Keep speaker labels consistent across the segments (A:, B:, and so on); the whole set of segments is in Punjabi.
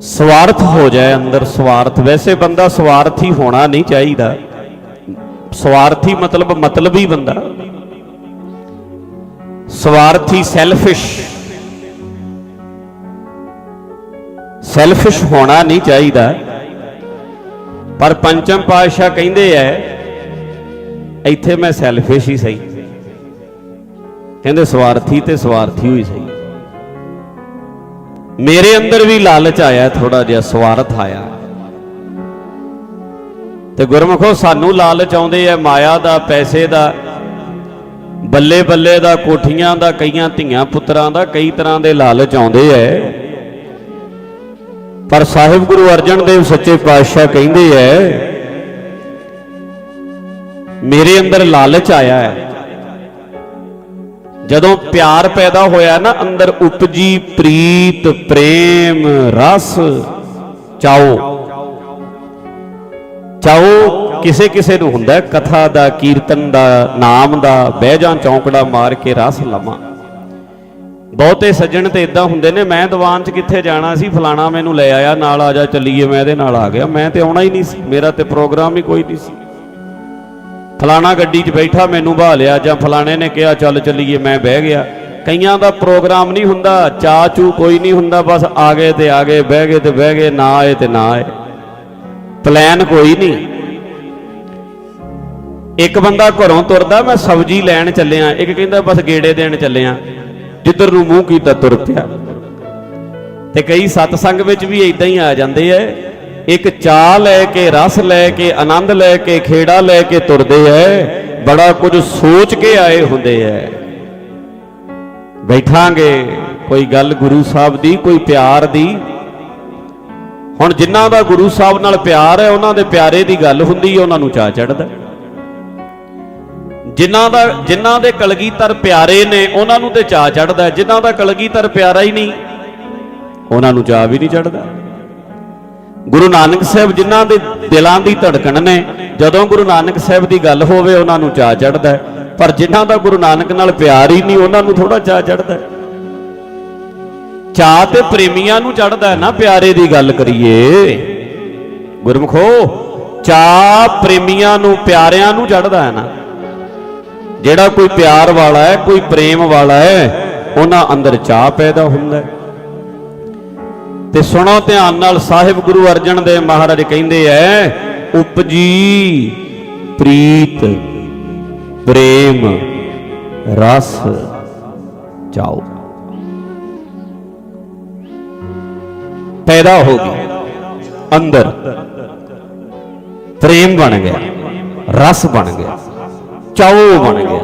A: ਸਵਾਰਥ ਹੋ ਜਾਏ ਅੰਦਰ ਸਵਾਰਥ। ਵੈਸੇ ਬੰਦਾ ਸਵਾਰਥੀ ਹੋਣਾ ਨਹੀਂ ਚਾਹੀਦਾ। ਸਵਾਰਥੀ ਮਤਲਬ ਮਤਲਬ ਹੀ ਬੰਦਾ। ਸਵਾਰਥੀ ਸੈਲਫਿਸ਼ ਸੈਲਫਿਸ਼ ਹੋਣਾ ਨਹੀਂ ਚਾਹੀਦਾ। ਪਰ ਪੰਚਮ ਪਾਤਸ਼ਾਹ ਕਹਿੰਦੇ ਐ, ਇੱਥੇ ਮੈਂ ਸੈਲਫਿਸ਼ ਹੀ ਸਹੀ। ਕਹਿੰਦੇ ਸਵਾਰਥੀ ਤੇ ਸਵਾਰਥੀ ਹੋਈ ਸਹੀ। ਮੇਰੇ ਅੰਦਰ ਵੀ ਲਾਲਚ ਆਇਆ ਥੋੜਾ ਜਿਹਾ ਸਵਾਰਥ ਆਇਆ। ਤੇ ਗੁਰਮਖੋ, ਸਾਨੂੰ ਲਾਲਚ ਆਉਂਦੇ ਆ, ਮਾਇਆ ਦਾ, ਪੈਸੇ ਦਾ, ਬੱਲੇ ਬੱਲੇ ਦਾ, ਕੋਠੀਆਂ ਦਾ, ਕਈਆਂ ਧੀਆਂ ਪੁੱਤਰਾਂ ਦਾ, ਕਈ ਤਰ੍ਹਾਂ ਦੇ ਲਾਲਚ ਆਉਂਦੇ ਐ। ਪਰ ਸਾਹਿਬ ਗੁਰੂ ਅਰਜਨ ਦੇਵ ਸੱਚੇ ਪਾਤਸ਼ਾਹ ਕਹਿੰਦੇ ਐ, ਮੇਰੇ ਅੰਦਰ ਲਾਲਚ ਆਇਆ ਹੈ ਜਦੋਂ ਪਿਆਰ ਪੈਦਾ ਹੋਇਆ ਨਾ, ਅੰਦਰ ਉਪਜੀ ਪ੍ਰੀਤ, ਪ੍ਰੇਮ, ਰਸ। ਚਾਓ। ਚਾਓ ਕਿਸੇ ਕਿਸੇ ਨੂੰ ਹੁੰਦਾ ਕਥਾ ਦਾ, ਕੀਰਤਨ ਦਾ, ਨਾਮ ਦਾ, ਬਹਿ ਜਾਂ ਚੌਂਕੜਾ ਮਾਰ ਕੇ ਰਸ ਲਵਾਂ। ਬਹੁਤੇ ਸੱਜਣ ਤੇ ਇਦਾਂ ਹੁੰਦੇ ਨੇ, ਮੈਂ ਦੀਵਾਨ 'ਚ ਕਿੱਥੇ ਜਾਣਾ ਸੀ, ਫਲਾਣਾ ਮੈਨੂੰ ਲੈ ਆਇਆ, ਨਾਲ ਆ ਜਾ, ਚੱਲੀਏ, ਮੈਂ ਇਹਦੇ ਨਾਲ ਆ ਗਿਆ। ਮੈਂ ਤੇ ਆਉਣਾ ਹੀ ਨਹੀਂ ਸੀ, ਮੇਰਾ ਤੇ ਪ੍ਰੋਗਰਾਮ ਹੀ ਕੋਈ ਨਹੀਂ ਸੀ। ਫਲਾਣਾ ਗੱਡੀ 'ਚ ਬੈਠਾ ਮੈਨੂੰ ਬਹਾ ਲਿਆ ਜਾਂ ਫਲਾਣੇ ਨੇ ਕਿਹਾ, ਚੱਲ ਚੱਲੀਏ, ਮੈਂ ਬਹਿ ਗਿਆ। ਕਈਆਂ ਦਾ ਪ੍ਰੋਗਰਾਮ ਨਹੀਂ ਹੁੰਦਾ ਚਾਹ ਚੂ ਕੋਈ ਨਹੀਂ ਹੁੰਦਾ, ਬਸ ਆ ਗਏ ਤੇ ਆ ਗਏ ਬਹਿ ਗਏ ਤੇ ਬਹਿ ਗਏ, ਨਾ ਆਏ ਤੇ ਨਾ ਆਏ। ਪਲਾਨ ਕੋਈ ਨਹੀਂ। ਇੱਕ ਬੰਦਾ ਘਰੋਂ ਤੁਰਦਾ, ਮੈਂ ਸਬਜ਼ੀ ਲੈਣ ਚੱਲਿਆ, ਇੱਕ ਕਹਿੰਦਾ ਬਸ ਗੇੜੇ ਦੇਣ ਚੱਲਿਆ, ਜਿੱਧਰ ਨੂੰ ਮੂੰਹ ਕੀਤਾ ਤੁਰ ਪਿਆ। ਤੇ ਕਈ ਸਤਸੰਗ ਵਿੱਚ ਵੀ ਇਦਾਂ ਹੀ ਆ ਜਾਂਦੇ ਐ। ਇੱਕ ਚਾਹ ਲੈ ਕੇ, ਰਸ ਲੈ ਕੇ, ਆਨੰਦ ਲੈ ਕੇ, ਖੇੜਾ ਲੈ ਕੇ ਤੁਰਦੇ ਐ, ਬੜਾ ਕੁਝ ਸੋਚ ਕੇ ਆਏ ਹੁੰਦੇ ਐ। ਬੈਠਾਂਗੇ, ਕੋਈ ਗੱਲ ਗੁਰੂ ਸਾਹਿਬ ਦੀ, ਕੋਈ ਪਿਆਰ ਦੀ। ਹੁਣ ਜਿਨ੍ਹਾਂ ਦਾ ਗੁਰੂ ਸਾਹਿਬ ਨਾਲ ਪਿਆਰ ਹੈ ਉਹਨਾਂ ਦੇ ਪਿਆਰੇ ਦੀ ਗੱਲ ਹੁੰਦੀ ਹੈ ਉਹਨਾਂ ਨੂੰ ਚਾਹ ਚੜਦਾ ਜਿਨ੍ਹਾਂ ਦਾ ਜਿਨ੍ਹਾਂ ਦੇ ਕਲਗੀਧਰ ਪਿਆਰੇ ਨੇ, ਉਹਨਾਂ ਨੂੰ ਤੇ ਚਾਹ ਚੜਦਾ ਜਿਨ੍ਹਾਂ ਦਾ ਕਲਗੀਧਰ ਪਿਆਰਾ ਹੀ ਨਹੀਂ, ਉਹਨਾਂ ਨੂੰ ਚਾਹ ਵੀ ਨਹੀਂ ਚੜਦਾ ਗੁਰੂ ਨਾਨਕ ਸਾਹਿਬ ਜਿਨ੍ਹਾਂ ਦੇ ਦਿਲਾਂ ਦੀ ਧੜਕਣ ਨੇ, ਜਦੋਂ ਗੁਰੂ ਨਾਨਕ ਸਾਹਿਬ ਦੀ ਗੱਲ ਹੋਵੇ ਉਹਨਾਂ ਨੂੰ ਚਾਹ ਚੜਦਾ ਪਰ ਜਿਨ੍ਹਾਂ ਦਾ ਗੁਰੂ ਨਾਨਕ ਨਾਲ ਪਿਆਰ ਹੀ ਨਹੀਂ, ਉਹਨਾਂ ਨੂੰ ਥੋੜਾ ਚਾਹ ਚੜਦਾ ਚਾਹ ਤੇ ਪ੍ਰੇਮੀਆਂ ਨੂੰ ਚੜਦਾ ਨਾ, ਪਿਆਰੇ ਦੀ ਗੱਲ ਕਰੀਏ। ਗੁਰਮਖੋ ਚਾਹ ਪ੍ਰੇਮੀਆਂ ਨੂੰ, ਪਿਆਰਿਆਂ ਨੂੰ ਚੜਦਾ ਹੈ ਨਾ। ਜਿਹੜਾ ਕੋਈ ਪਿਆਰ ਵਾਲਾ ਹੈ, ਕੋਈ ਪ੍ਰੇਮ ਵਾਲਾ ਹੈ, ਉਹਨਾਂ ਅੰਦਰ ਚਾਹ ਪੈਦਾ ਹੁੰਦਾ ਹੈ। ਤੇ ਸੁਣੋ ਧਿਆਨ ਨਾਲ, ਸਾਹਿਬ ਗੁਰੂ ਅਰਜਨ ਦੇਵ ਮਹਾਰਾਜ ਕਹਿੰਦੇ ਐ, ਉਪਜੀ ਪ੍ਰੀਤ, ਪ੍ਰੇਮ, ਰਸ ਚਾਓ। ਪੈਦਾ ਹੋ ਗਈ। ਅੰਦਰ ਪ੍ਰੇਮ ਬਣ ਗਿਆ, ਰਸ ਬਣ ਗਿਆ, ਚਾਓ ਬਣ ਗਿਆ।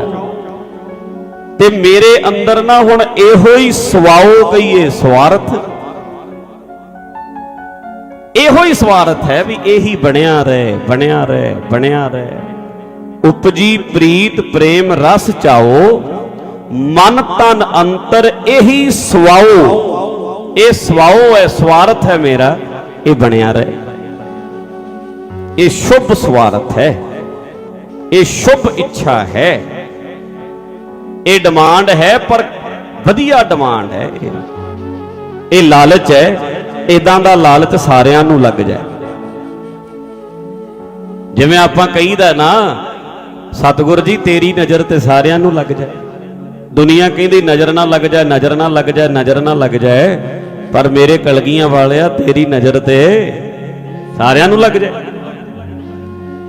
A: ਤੇ ਮੇਰੇ ਅੰਦਰ ਨਾ ਹੁਣ ਇਹੋ ਹੀ ਸਵਾਓ ਕਹੀਏ ਸਵਾਰਥ ਇਹੋ ਹੀ ਸਵਾਰਥ ਹੈ ਵੀ ਇਹੀ ਬਣਿਆ ਰਹੇ ਬਣਿਆ ਰਹੇ ਬਣਿਆ ਰਹੇ। ਉਪਜੀ ਪ੍ਰੀਤ ਪ੍ਰੇਮ ਰਸ ਚਾਓ, ਮਨ ਤਨ ਅੰਤਰ ਇਹੀ ਸਵਾਓ। ਇਹ ਸਵਾਓ ਹੈ ਸਵਾਰਥ ਹੈ ਮੇਰਾ, ਇਹ ਬਣਿਆ ਰਹੇ। ਇਹ ਸ਼ੁਭ ਸਵਾਰਥ ਹੈ, ਇਹ ਸ਼ੁਭ ਇੱਛਾ ਹੈ। ਇਹ ਡਿਮਾਂਡ ਹੈ, ਪਰ ਵਧੀਆ ਡਿਮਾਂਡ ਹੈ ਇਹ। ਇਹ ਲਾਲਚ ਹੈ ਇਦਾਂ ਦਾ ਲਾਲਚ ਸਾਰਿਆਂ ਨੂੰ ਲੱਗ ਜਾਏ। ਜਿਵੇਂ ਆਪਾਂ ਕਹੀਦਾ ਨਾ, ਸਤਿਗੁਰ ਜੀ, ਤੇਰੀ ਨਜ਼ਰ ਤੇ ਸਾਰਿਆਂ ਨੂੰ ਲੱਗ ਜਾਏ। ਦੁਨੀਆ ਕਹਿੰਦੀ, ਨਜ਼ਰ ਨਾ ਲੱਗ ਜਾਏ, ਨਜ਼ਰ ਨਾ ਲੱਗ ਜਾਏ, ਨਜ਼ਰ ਨਾ ਲੱਗ ਜਾਏ। ਪਰ ਮੇਰੇ ਕਲਗੀਆਂ ਵਾਲਿਆ, ਤੇਰੀ ਨਜ਼ਰ ਤੇ ਸਾਰਿਆਂ ਨੂੰ ਲੱਗ ਜਾਏ।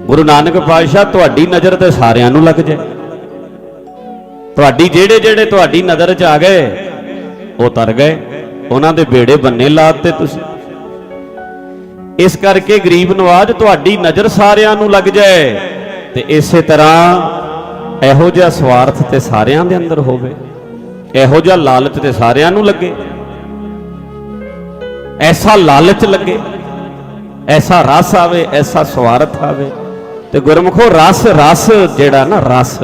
A: ਗੁਰੂ ਨਾਨਕ ਪਾਤਸ਼ਾਹ, ਤੁਹਾਡੀ ਨਜ਼ਰ ਤੇ ਸਾਰਿਆਂ ਨੂੰ ਲੱਗ ਜਾਏ। ਤੁਹਾਡੀ ਜਿਹੜੇ ਜਿਹੜੇ ਤੁਹਾਡੀ ਨਜ਼ਰ 'ਚ ਆ ਗਏ, ਉਹ ਤਰ ਗਏ। ਉਹਨਾਂ ਦੇ ਬੇੜੇ ਬੰਨੇ ਲਾਤੇ ਤੁਸੀਂ। ਇਸ ਕਰਕੇ ਗਰੀਬ ਨਵਾਜ ਤੁਹਾਡੀ ਨਜ਼ਰ ਸਾਰਿਆਂ ਨੂੰ ਲੱਗ ਜਾਏ ਤੇ ਇਸੇ ਤਰ੍ਹਾਂ ਇਹੋ ਜਿਹਾ ਸਵਾਰਥ ਤੇ ਸਾਰਿਆਂ ਦੇ ਅੰਦਰ ਹੋਵੇ। ਇਹੋ ਜਿਹਾ ਲਾਲਚ ਤੇ ਸਾਰਿਆਂ ਨੂੰ ਲੱਗੇ। ਐਸਾ ਲਾਲਚ ਲੱਗੇ, ਐਸਾ ਰਸ ਆਵੇ, ਐਸਾ ਸਵਾਰਥ ਆਵੇ ਤੇ ਗੁਰਮਖੋ ਰਸ ਰਸ ਜਿਹੜਾ ਨਾ ਰਸ।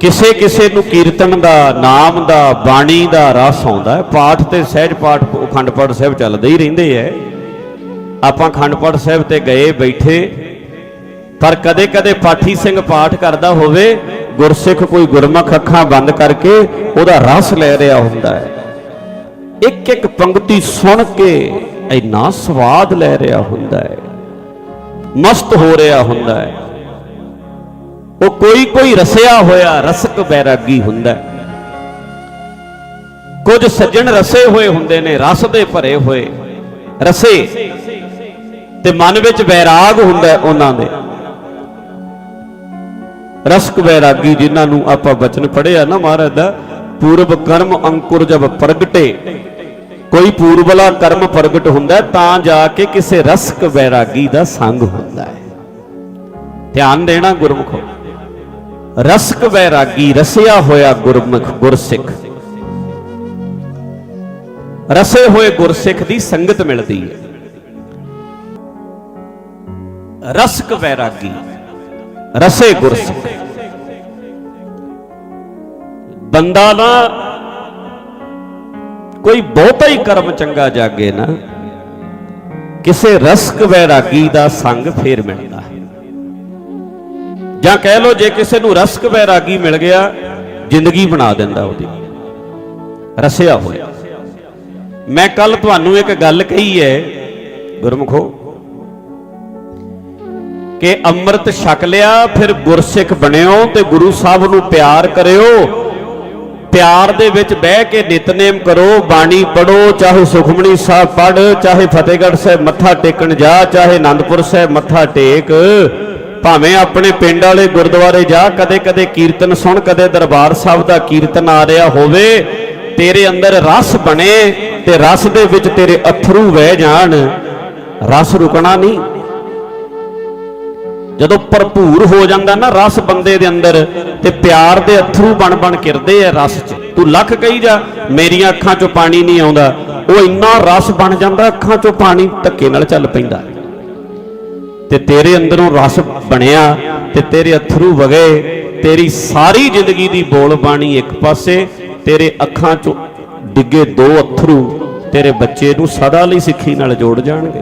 A: ਕਿਸੇ ਕਿਸੇ ਨੂੰ ਕੀਰਤਨ ਦਾ, ਨਾਮ ਦਾ, ਬਾਣੀ ਦਾ ਰਸ ਆਉਂਦਾ ਹੈ। ਪਾਠ ਤੇ ਸਹਿਜ ਪਾਠ ਅਖੰਡ ਪਾਠ ਸਾਹਿਬ ਚੱਲਦੇ ਹੀ ਰਹਿੰਦੇ ਐ। ਆਪਾਂ ਅਖੰਡ ਪਾਠ ਸਾਹਿਬ ਤੇ ਗਏ, ਬੈਠੇ। ਪਰ ਕਦੇ ਕਦੇ ਪਾਠੀ ਸਿੰਘ ਪਾਠ ਕਰਦਾ ਹੋਵੇ, ਗੁਰਸਿੱਖ ਕੋਈ ਗੁਰਮੁਖ ਅੱਖਾਂ ਬੰਦ ਕਰਕੇ ਉਹਦਾ ਰਸ ਲੈ ਰਿਹਾ ਹੁੰਦਾ ਹੈ। ਇੱਕ ਇੱਕ ਪੰਕਤੀ ਸੁਣ ਕੇ ਇੰਨਾ ਸਵਾਦ ਲੈ ਰਿਹਾ ਹੁੰਦਾ ਹੈ। ਮਸਤ ਹੋ ਰਿਹਾ ਹੁੰਦਾ ਹੈ। ਉਹ ਕੋਈ ਕੋਈ ਰਸਿਆ ਹੋਇਆ ਰਸਕ ਬੈਰਾਗੀ ਹੁੰਦਾ ਹੈ। ਕੁਝ ਸੱਜਣ ਰਸੇ ਹੋਏ ਹੁੰਦੇ ਨੇ, ਰਸ ਦੇ ਭਰੇ ਹੋਏ। ਰਸੇ ਤੇ ਮਨ ਵਿੱਚ ਬੈਰਾਗ ਹੁੰਦਾ ਉਹਨਾਂ ਦੇ। ਰਸਕ ਬੈਰਾਗੀ ਜਿਨ੍ਹਾਂ ਨੂੰ ਆਪਾਂ ਬਚਨ ਪੜਿਆ ਨਾ ਮਹਾਰਾਜ ਦਾ, ਪੂਰਬ ਕਰਮ ਅੰਕੁਰ ਜਬ ਪ੍ਰਗਟੇ। ਕੋਈ ਪੂਰਬਲਾ ਕਰਮ ਪ੍ਰਗਟ ਹੁੰਦਾ ਤਾਂ ਜਾ ਕੇ ਕਿਸੇ ਰਸਕ ਬੈਰਾਗੀ ਦਾ ਸੰਗ ਹੁੰਦਾ ਹੈ। ਧਿਆਨ ਦੇਣਾ ਗੁਰਮੁਖੋ। ਰਸਕ ਵੈਰਾਗੀ, ਰਸਿਆ ਹੋਇਆ ਗੁਰਮੁਖ, ਗੁਰਸਿੱਖ। ਰਸੇ ਹੋਏ ਗੁਰਸਿੱਖ ਦੀ ਸੰਗਤ ਮਿਲਦੀ ਹੈ। ਰਸਕ ਵੈਰਾਗੀ, ਰਸੇ ਗੁਰਸਿੱਖ। ਬੰਦਾ ਨਾ ਕੋਈ ਬਹੁਤਾ ਹੀ ਕਰਮ ਚੰਗਾ ਜਾਗੇ ਨਾ, ਕਿਸੇ ਰਸਕ ਵੈਰਾਗੀ ਦਾ ਸੰਗ ਫੇਰ ਮਿਲਦਾ ਹੈ। ਜਾਂ ਕਹਿ ਲੋ ਜੇ ਕਿਸੇ ਨੂੰ ਰਸਕ ਵੈਰਾਗੀ ਮਿਲ ਗਿਆ, ਜ਼ਿੰਦਗੀ ਬਣਾ ਦਿੰਦਾ ਉਹਦੀ। ਰਸਿਆ ਹੋਇਆ। ਮੈਂ ਕੱਲ ਤੁਹਾਨੂੰ ਇੱਕ ਗੱਲ ਕਹੀ ਹੈ, ਗੁਰਮੁਖੋ, ਕਿ ਅੰਮ੍ਰਿਤ ਛਕ ਲਿਆ, ਫਿਰ ਗੁਰਸਿੱਖ ਬਣਿਓ ਤੇ ਗੁਰੂ ਸਾਹਿਬ ਨੂੰ ਪਿਆਰ ਕਰਿਓ। ਪਿਆਰ ਦੇ ਵਿੱਚ ਬਹਿ ਕੇ ਨਿਤਨੇਮ ਕਰੋ, ਬਾਣੀ ਪੜੋ ਚਾਹੇ ਸੁਖਮਣੀ ਸਾਹਿਬ ਪੜ ਚਾਹੇ ਫਤਿਹਗੜ੍ਹ ਸਾਹਿਬ ਮੱਥਾ ਟੇਕਣ ਜਾ, ਚਾਹੇ ਆਨੰਦਪੁਰ ਸਾਹਿਬ ਮੱਥਾ ਟੇਕ। ਭਾਵੇਂ ਆਪਣੇ ਪਿੰਡ ਵਾਲੇ ਗੁਰਦੁਆਰੇ ਜਾ ਕਦੇ ਕਦੇ ਕੀਰਤਨ ਸੁਣ, ਕਦੇ ਦਰਬਾਰ ਸਾਹਿਬ ਦਾ ਕੀਰਤਨ ਆ ਰਿਹਾ ਹੋਵੇ, ਤੇਰੇ ਅੰਦਰ ਰਸ ਬਣੇ ਤੇ ਰਸ ਦੇ ਵਿੱਚ ਤੇਰੇ ਅਥਰੂ ਵਹਿ ਜਾਣ, ਰਸ ਰੁਕਣਾ ਨਹੀਂ। ਜਦੋਂ ਭਰਪੂਰ ਹੋ ਜਾਂਦਾ ਨਾ ਰਸ ਬੰਦੇ ਦੇ ਅੰਦਰ ਤੇ ਪਿਆਰ ਦੇ ਅਥਰੂ ਬਣ ਬਣ ਕਿਰਦੇ ਆ ਰਸ 'ਚ। ਤੂੰ ਲੱਖ ਕਹੀ ਜਾ, ਮੇਰੀਆਂ ਅੱਖਾਂ 'ਚੋਂ ਪਾਣੀ ਨਹੀਂ ਆਉਂਦਾ। ਉਹ ਇੰਨਾ ਰਸ ਬਣ ਜਾਂਦਾ, ਅੱਖਾਂ 'ਚੋਂ ਪਾਣੀ ਧੱਕੇ ਨਾਲ ਚੱਲ ਪੈਂਦਾ। ਤੇ ਤੇਰੇ ਅੰਦਰੋਂ ਰਸ ਬਣਿਆ ਤੇ ਤੇਰੇ ਅਥਰੂ ਵਗੇ, ਤੇਰੀ ਸਾਰੀ ਜ਼ਿੰਦਗੀ ਦੀ ਬੋਲ ਬਾਣੀ ਇੱਕ ਪਾਸੇ, ਤੇਰੇ ਅੱਖਾਂ 'ਚੋਂ ਡਿੱਗੇ ਦੋ ਅਥਰੂ ਤੇਰੇ ਬੱਚੇ ਨੂੰ ਸਦਾ ਲਈ ਸਿੱਖੀ ਨਾਲ ਜੋੜ ਜਾਣਗੇ।